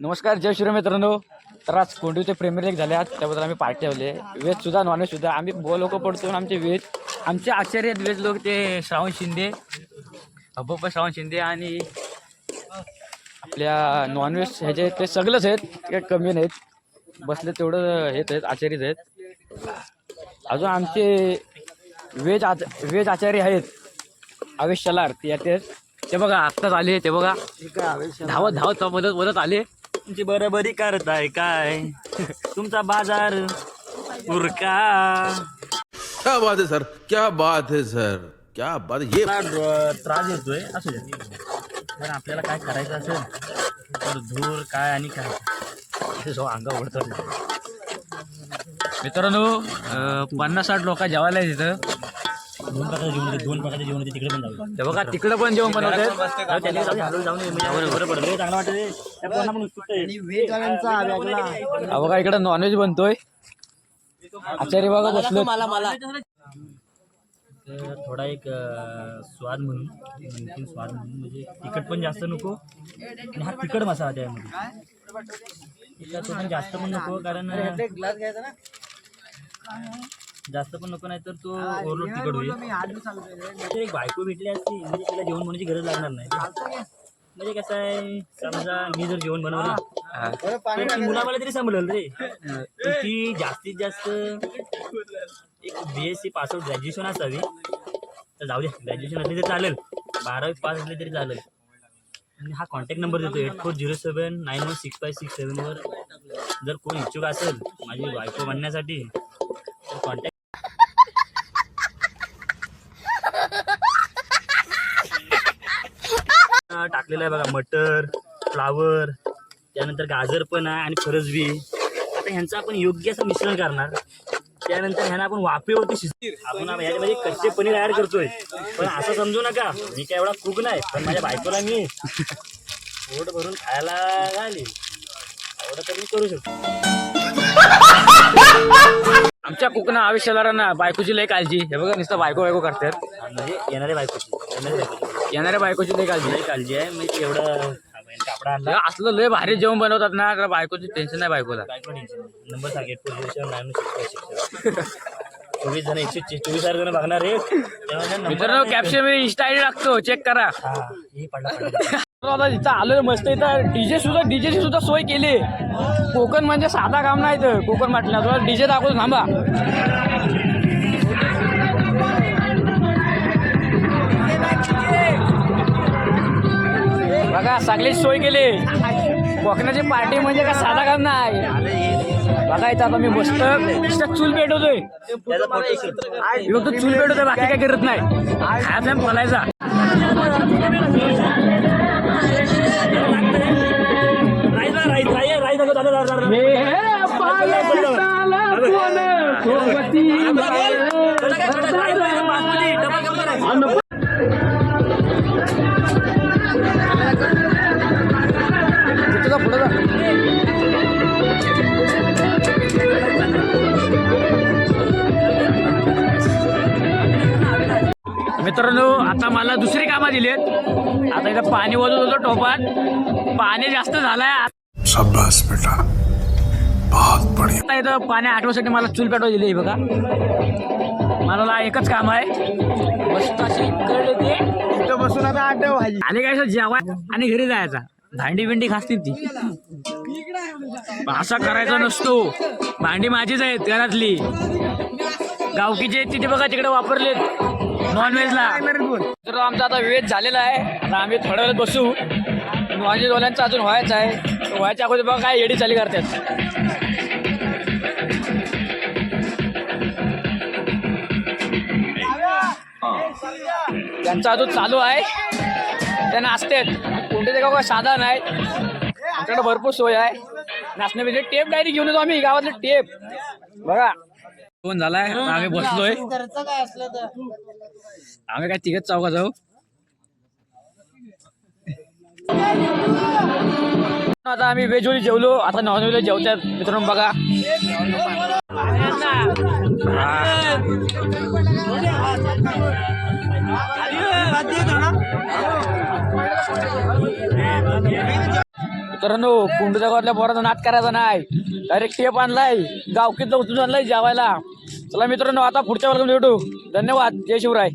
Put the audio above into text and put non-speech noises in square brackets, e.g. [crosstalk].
नमस्कार जय श्री मित्रांनो. तर आज कोंडीचे प्रीमियर लीग झाले आहेत त्याबद्दल आम्ही पार्टी ठेवले वेज सुद्धा नॉनव्हेज सुद्धा. आम्ही बो लोक पडतो आमचे वेज आमचे आचार्य आहेत वेज लोक ते श्रावण शिंदे अब्बा श्रावण शिंदे आणि आपल्या नॉनव्हेज ह्याचे ते सगळंच आहेत काही कमी नाहीत. बसले तेवढं हेच आहेत आचार्यच आहेत. अजून आमचे वेज आच वेज आचार्य आहेत. आवेश शलार ते ते बघा आत्ताच आले ते बघा. धावत धावत मदत मदत आले. तुमची बरोबरी करताय काय? [laughs] तुमचा बाजार उरका. क्या बात है सर? क्या बात है सर? क्या बात है? ये त्रास येतोय असू पण आपल्याला काय करायचं असेल तर धूर काय आणि काय? असे सो अंगा ओढतात मित्रांनो अं, पन्नास साठ लोक जेवायला आहेत तिथं दोन प्रकारचे जेवण होते. दोन प्रकारचे जेवण होते. तिकडे पण जाऊ ते बघा तिकडं पण जेवण बनवतात. त्यांनी जाऊ दे, हलवून जाऊन ये. म्हणजे बरं पडलं. लय चांगलं वाटतं. हा बघा इकडं नॉनव्हेज बनतोय. आचार्य बघा बसलो थोडा एक स्वाद म्हणून स्वाद म्हणून म्हणजे तिखट पण जास्त नको आणि हा तिखट मसाला त्यामध्ये. तिखट पण जास्त पण नको कारण जास्त पण नको नाही तर तो ओव्हरलोड तिखट होईल. एक बायको भेटली असती म्हणजे तिला जेवण बनवायची गरज लागणार नाही. म्हणजे कसं आहे समजा मी जर जेवण बनवलं तर ती मुलाला तरी संभळल रे. पण ती जास्तीत जास्त एक B S C pass out graduation असावी. तर जाऊ दे ग्रॅज्युएशन असली तरी चालेल. बारावी पास असले तरी चालेल. आणि हा कॉन्टॅक्ट नंबर देतो eight four zero seven nine one six five six सेवनवर जर कोण इच्छुक असेल माझी बायको बनण्यासाठी टाकलेलं आहे बघा मटर फ्लावर त्यानंतर गाजर पण आहे आणि फरसबी आता ह्यांचं आपण योग्य असं मिश्रण करणार. त्यानंतर ह्यांना आपण वाफेवरती शिज आपण ह्याच्यामध्ये कच्चे पनीर ऍड करतोय. पण असं समजू नका मी काय एवढा कुक नाही पण माझ्या बायकोला मी पोट भरून खायला घाली एवढं तर मी करू शकतो. आमच्या कुकना आवेश शलारांना बायकोची लय काळजी. हे बघा नुसतं बायको बायको करतात म्हणजे येणाऱ्या बायकोची येणाऱ्या बायकोची. येणाऱ्या बायकोची लय काळजी. लई काळजी आहे. म्हणजे एवढं कापडा आणला. असलं लय भारी जेवण बनवतात ना तर बायकोची टेन्शन नाही बायकोला. बायको टेन्शन नंबर सांग eight four zero seven nine six चोवीस जण एकशे चे- चोवीस हजार जण बघणार आहे तेव्हा त्या number मित्रांनो. कॅप्शनमध्ये इंस्टा आयडी टाकतो चेक करा. हा, हे पडला पडला. आता इथं आलोय मस्त इथं डीजे सुद्धा डीजे ची सुद्धा सोय केली. कोकण म्हणजे साधा काम नाही इथं कोकण म्हटलं. तुला डीजे दाखवतो थांबा. सगळी सोय केली. कोकणाची पार्टी म्हणजे काय साधा काम नाही. बघा इथं आता मी मस्त नुसतं चूल पेटवतोय. चूल पेटवतोय बाकी काय करत नाही. खायचा बोलायचा. मित्रांनो आता मला दुसरी कामं दिलीत आता इथं पाणी वाजत होतं टोपात. पाणी जास्त झालंय. शाबाश बेटा. बहुत बढ़िया. आता इथं पाणी आठवसाठी मला चूल पेटवा दिली आहे बघा. मला एकच काम आहे. मस्त अशी कळले ते बसून आता आठव आणि काय जेवाय आणि घरी जायचा. भांडी बिंडी खासतील ती. असा करायचा नसतो. भांडी माझीच आहेत घरातली. गावकीचे आहेत तिथे बघा तिकडे वापरलेत. नॉनव्हेजला तर आमचा आता वेज झालेला आहे. आता आम्ही थोड्या वेळात बसू. नॉनव्हेज वाल्यांचं अजून व्हायचं आहे. व्हायच्या अगोदर बघा काय येडी चाली करतात. त्यांचा अजून चालू आहे. ते नाचतात कोणते ते काय साधा नाही आमच्याकडे भरपूर सोय आहे. नाचण्यापेक्षा टेप डायरी घेऊन येतो आम्ही. गावातले टेप बघा. फोन झालाय? आम्ही बसलोय. आम्ही काय तिघच चौका जाऊ. आता आम्ही वेजोली जेवलो. आता नॉन व्हेज जेवतात मित्रांनो बघा. मित्रांनो कुंडूच्या गावातल्या पोराचा नाच करायचा नाही. डायरेक्ट टेप आणलाय. गावकीतलं उचलून आणलाय जेवायला. चला मित्रांनो आता पुढच्या वर्गात भेटू. धन्यवाद. जय शिवराय.